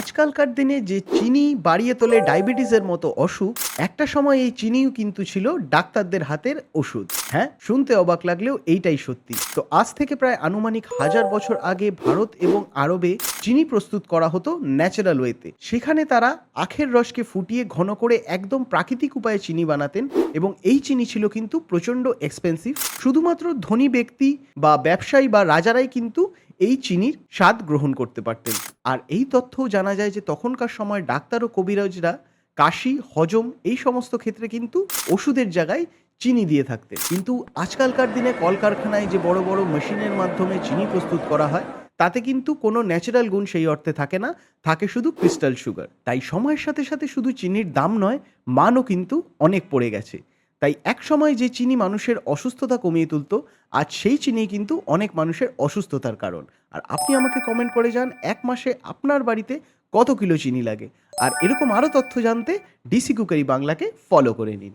আজকালকার দিনে যে চিনি বাড়িয়ে তোলে ডায়াবেটিসের মতো অসুখ, একটা সময় এই চিনিও কিন্তু ছিল ডাক্তারদের হাতের ওষুধ। হ্যাঁ শুনতে অবাক লাগলেও এইটাই সত্যি। তো আজ থেকে প্রায় আনুমানিক হাজার বছর আগে ভারত এবং আরবে চিনি প্রস্তুত করা হতো ন্যাচারাল ওয়েতে। সেখানে তারা আখের রসকে ফুটিয়ে ঘন করে একদম প্রাকৃতিক উপায়ে চিনি বানাতেন এবং এই চিনি ছিল কিন্তু প্রচণ্ড এক্সপেন্সিভ শুধুমাত্র ধনী ব্যক্তি বা ব্যবসায়ী বা রাজারাই কিন্তু এই চিনির স্বাদ গ্রহণ করতে পারতেন। আর এই তথ্যও জানা যায় যে তখনকার সময় ডাক্তার ও কবিরাজরা কাশি, হজম এই সমস্ত ক্ষেত্রে কিন্তু ওষুধের জায়গায় চিনি দিয়ে থাকতেন। কিন্তু আজকালকার দিনে কলকারখানায় যে বড় বড় মেশিনের মাধ্যমে চিনি প্রস্তুত করা হয়, তাতে কিন্তু কোনো ন্যাচারাল গুণ সেই অর্থে থাকে না, থাকে শুধু ক্রিস্টাল সুগার। তাই সময়ের সাথে সাথে শুধু চিনির দাম নয়, মানও কিন্তু অনেক পড়ে গেছে। তাই এক সময় যে চিনি মানুষের অসুস্থতা কমিয়ে তুলত, আজ সেই চিনি কিন্তু অনেক মানুষের অসুস্থতার কারণ। আর আপনি আমাকে কমেন্ট করে যান, এক মাসে আপনার বাড়িতে কত কিলো চিনি লাগে। আর এরকম আরও তথ্য জানতে ডিসি কুকারি বাংলাকে ফলো করে নিন।